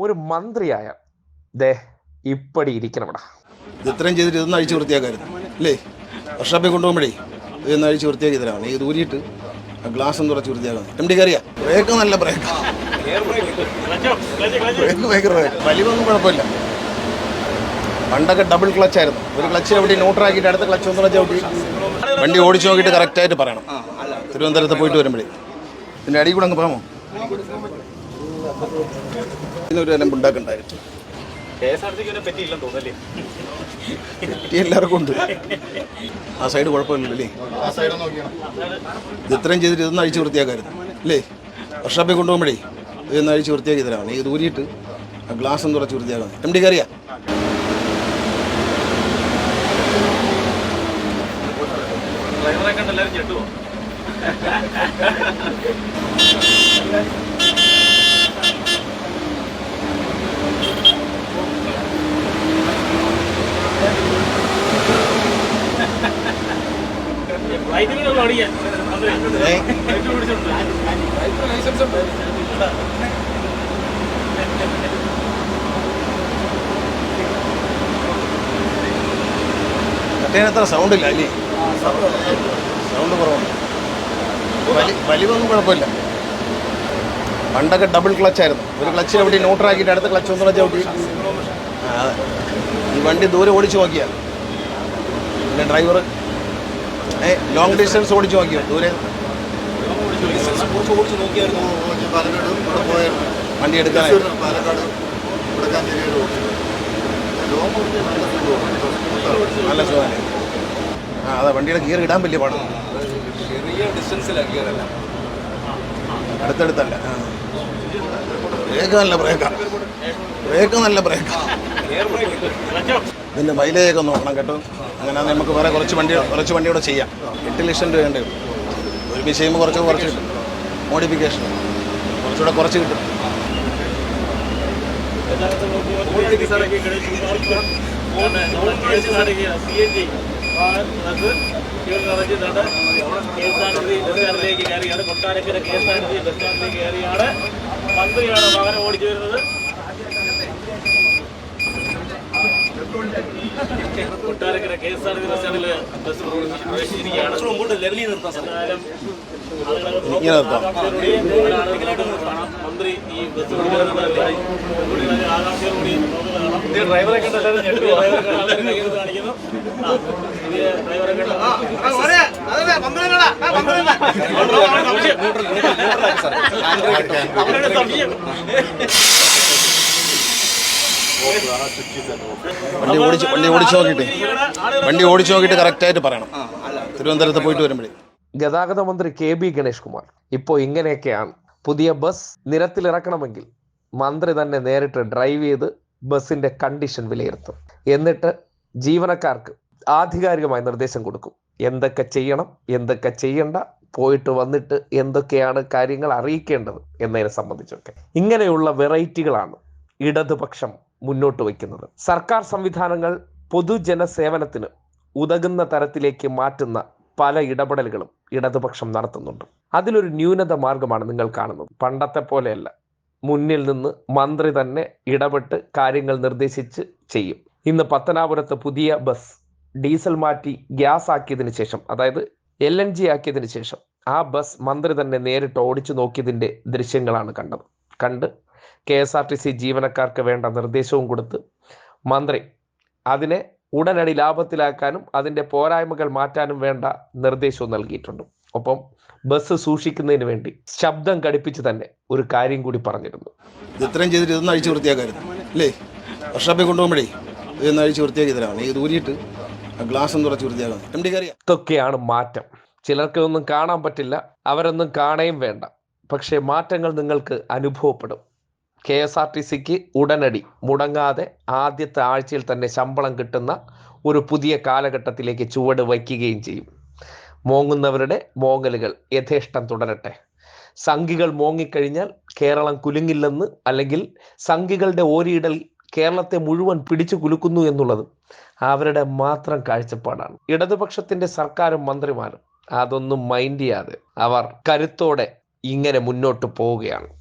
ഒരു മന്ത്രിയായ ദേ ഇപ്പടി ഇരിക്കണമടാ ഇത് ഇത്രയും ചെയ്തിട്ട് ഇതൊന്നും അഴിച്ചു വൃത്തിയാക്കായിരുന്നു അല്ലേ? വർഷാപ്പിൽ കൊണ്ടുപോകുമ്പോഴേ ഇതൊന്നും അഴിച്ചു വൃത്തിയാക്കി തരാം ഇത് ഊരിയിട്ട് ആ ഗ്ലാസ് ഒന്ന് കുറച്ച് വൃത്തിയാക്കണം. എം ഡി കറിയാ ബ്രേക്ക് നല്ല ബ്രേക്ക് ബ്രേക്ക് ഭയങ്കര ബ്രേക്ക് വലിവൊന്നും കുഴപ്പമില്ല. പണ്ടൊക്കെ ഡബിൾ ക്ലച്ച് ആയിരുന്നു. ഒരു ക്ലച്ച് ചവിട്ടി ന്യൂട്രാക്കിയിട്ട് അടുത്ത ക്ലച്ച് ഒന്ന് ചവിട്ടി വണ്ടി ഓടിച്ചു നോക്കിയിട്ട് കറക്റ്റായിട്ട് പറയണം. തിരുവനന്തപുരത്ത് പോയിട്ട് വരുമ്പോഴേ. ഇതിന്റെ അടി കൂടെ അങ്ങ് പോകാമോ? ഇതിനൊരു എല്ലാം ഉണ്ടാക്കണ്ടായിരുന്നു. പറ്റി എല്ലാവർക്കും ഉണ്ട്. ആ സൈഡ് കുഴപ്പമില്ലല്ലേ ഇത് ഇത്രയും ചെയ്തിട്ട് ഇതൊന്നും അഴിച്ച് വൃത്തിയാക്കായിരുന്നു. അല്ലേ? വർഷാപ്പിൽ കൊണ്ടുപോകുമ്പോഴേ ഇതൊന്നും അഴിച്ച് വൃത്തിയാക്കി തരാണ് ഇത് ഊരിയിട്ട് ആ ഗ്ലാസ് ഒന്ന് കുറച്ച് വൃത്തിയാക്കണം. എം ഡി കറിയാ ഡ്രൈവറെ കണ്ട് എല്ലാവരും ഞെട്ടുവോ ഫ്ലൈറ്റിലുള്ള ഓടിക്കാൻ ഏ? ഫ്ലൈറ്റ് പിടിച്ചിട്ടുണ്ട് മറ്റേ അത്ര സൗണ്ട് ഇല്ല അല്ലേ? സൗണ്ട് കുറവുണ്ട് വലി വലിവൊന്നും കുഴപ്പമില്ല. പണ്ടൊക്കെ ഡബിൾ ക്ലച്ച് ആയിരുന്നു. ഒരു ക്ലച്ച് ചവിട്ടി ന്യൂട്രാക്കിയിട്ട് അടുത്ത ക്ലച്ച് ഒന്നും ചവിട്ടി ഈ വണ്ടി ദൂരെ ഓടിച്ചു നോക്കിയാൽ പിന്നെ ഡ്രൈവർ ലോങ് ഡിസ്റ്റൻസ് ഓടിച്ചു നോക്കിയോ? ദൂരെ? വണ്ടി എടുക്കാൻ. നല്ല സുഖമാണ് ആ അതെ വണ്ടിയുടെ ഗിയർ ഇടാൻ വലിയ പാടാണ് ചെറിയ ഡിസ്റ്റൻസിലാണ് അടുത്തടുത്തല്ല. ബ്രേക്ക് നല്ല ബ്രേക്കാണ് ബ്രേക്ക് നല്ല ബ്രേക്കാ. ഇതിന്റെ മൈലേജ് ഒക്കെ നോക്കണം കേട്ടോ. അങ്ങനെ നമുക്ക് വേറെ കുറച്ച് വണ്ടി കുറച്ച് വണ്ടി കൂടെ ചെയ്യാം. എട്ട് ലക്ഷം രൂപ വേണ്ടി? ഒരു ചെയ്യുമ്പോൾ കുറച്ച് കുറച്ച് കിട്ടും. മോഡിഫിക്കേഷൻ. കുറച്ചുകൂടെ കുറച്ച് കിട്ടും. Kottarakkara K S R T bus സ്റ്റാൻഡിലേക്ക് കയറിയാണ് മന്ത്രിയാണ് വാഹനം ഓടിച്ചു വരുന്നത് Kottarakkara K S R T bus സ്റ്റാൻഡിൽ ബസ് പ്രവേശിച്ചിരിക്കുകയാണ് ആളുകളൊക്കെ ഇങ്ങനെ നിർത്താം. മന്ത്രി ഈ ബസ് ആകാംക്ഷയോടുകൂടി ഡ്രൈവറെ കണ്ട് കാണിക്കുന്നു. ആ, ഇത് ഡ്രൈവറെ കണ്ട് അവരുടെ സംശയം. വണ്ടി ഓടിച്ച് വണ്ടി ഓടിച്ചു നോക്കിയിട്ട് വണ്ടി ഓടിച്ചു നോക്കിയിട്ട് കറക്റ്റായിട്ട് പറയണം. തിരുവനന്തപുരത്ത് പോയിട്ട് വരുമ്പോഴേ. ഗതാഗത മന്ത്രി കെ ബി ഗണേഷ് കുമാർ ഇപ്പോൾ ഇങ്ങനെയൊക്കെയാണ്. പുതിയ ബസ് നിരത്തിലിറക്കണമെങ്കിൽ മന്ത്രി തന്നെ നേരിട്ട് ഡ്രൈവ് ചെയ്ത് ബസ്സിന്റെ കണ്ടീഷൻ വിലയിരുത്തും. എന്നിട്ട് ജീവനക്കാർക്ക് ആധികാരികമായി നിർദ്ദേശം കൊടുക്കും. എന്തൊക്കെ ചെയ്യണം എന്തൊക്കെ ചെയ്യണ്ട പോയിട്ട് വന്നിട്ട് എന്തൊക്കെയാണ് കാര്യങ്ങൾ അറിയിക്കേണ്ടത് എന്നതിനെ സംബന്ധിച്ചൊക്കെ. ഇങ്ങനെയുള്ള വെറൈറ്റികളാണ് ഇടതുപക്ഷം മുന്നോട്ട് വയ്ക്കുന്നത്. സർക്കാർ സംവിധാനങ്ങൾ പൊതുജന സേവനത്തിന് ഉതകുന്ന തരത്തിലേക്ക് മാറ്റുന്ന പല ഇടപെടലുകളും ഇടതുപക്ഷം നടത്തുന്നുണ്ട്. അതിലൊരു ന്യൂനത മാർഗമാണ് നിങ്ങൾ കാണുന്നത്. പണ്ടത്തെ പോലെയല്ല. മുന്നിൽ നിന്ന് മന്ത്രി തന്നെ ഇടപെട്ട് കാര്യങ്ങൾ നിർദ്ദേശിച്ച് ചെയ്യും. ഇന്ന് പത്തനാപുരത്ത് പുതിയ ബസ് ഡീസൽ മാറ്റി ഗ്യാസ് ആക്കിയതിന് ശേഷം അതായത് എൽ എൻ ജി ആക്കിയതിന് ശേഷം ആ ബസ് മന്ത്രി തന്നെ നേരിട്ട് ഓടിച്ചു നോക്കിയതിന്റെ ദൃശ്യങ്ങളാണ് കണ്ടത്. കണ്ട് K S R T C ജീവനക്കാർക്ക് വേണ്ട നിർദ്ദേശവും കൊടുത്ത് മന്ത്രി അതിനെ ഉടനടി ലാഭത്തിലാക്കാനും അതിന്റെ പോരായ്മകൾ മാറ്റാനും വേണ്ട നിർദ്ദേശവും നൽകിയിട്ടുണ്ട്. ഒപ്പം ബസ് സൂക്ഷിക്കുന്നതിന് വേണ്ടി ശബ്ദം ഘടിപ്പിച്ച് തന്നെ ഒരു കാര്യം കൂടി പറഞ്ഞിരുന്നു. ഇത്രയും ചെയ്തിട്ട് ഇതൊന്നും അഴിച്ചു വൃത്തിയാക്കായിരുന്നു അല്ലേ? വർഷാപ്പിൽ കൊണ്ടുപോകുമ്പോഴേ ഇതൊന്നും അഴിച്ചു വൃത്തിയാക്കി തരാണ് ഇത് ഊരിയിട്ട് ഗ്ലാസ് ഒന്ന് കുറച്ച് വൃത്തിയാക്കണം. ഇതൊക്കെയാണ് മാറ്റം. ചിലർക്ക് ഒന്നും കാണാൻ പറ്റില്ല അവരൊന്നും കാണുകയും വേണ്ട. പക്ഷേ മാറ്റങ്ങൾ നിങ്ങൾക്ക് അനുഭവപ്പെടും. കെ എസ് ആർ ടി സിക്ക് ഉടനടി മുടങ്ങാതെ ആദ്യത്തെ ആഴ്ചയിൽ തന്നെ ശമ്പളം കിട്ടുന്ന ഒരു പുതിയ കാലഘട്ടത്തിലേക്ക് ചുവട് വയ്ക്കുകയും ചെയ്യും. മോങ്ങുന്നവരുടെ മോങ്ങലുകൾ യഥേഷ്ടം തുടരട്ടെ. സംഘികൾ മോങ്ങിക്കഴിഞ്ഞാൽ കേരളം കുലുങ്ങില്ലെന്ന് അല്ലെങ്കിൽ സംഘികളുടെ ഓരിയിടൽ കേരളത്തെ മുഴുവൻ പിടിച്ചു കുലുക്കുന്നു എന്നുള്ളത് അവരുടെ മാത്രം കാഴ്ചപ്പാടാണ്. ഇടതുപക്ഷത്തിന്റെ സർക്കാരും മന്ത്രിമാരും അതൊന്നും മൈൻഡ് ചെയ്യാതെ അവർ കരുത്തോടെ ഇങ്ങനെ മുന്നോട്ട് പോവുകയാണ്.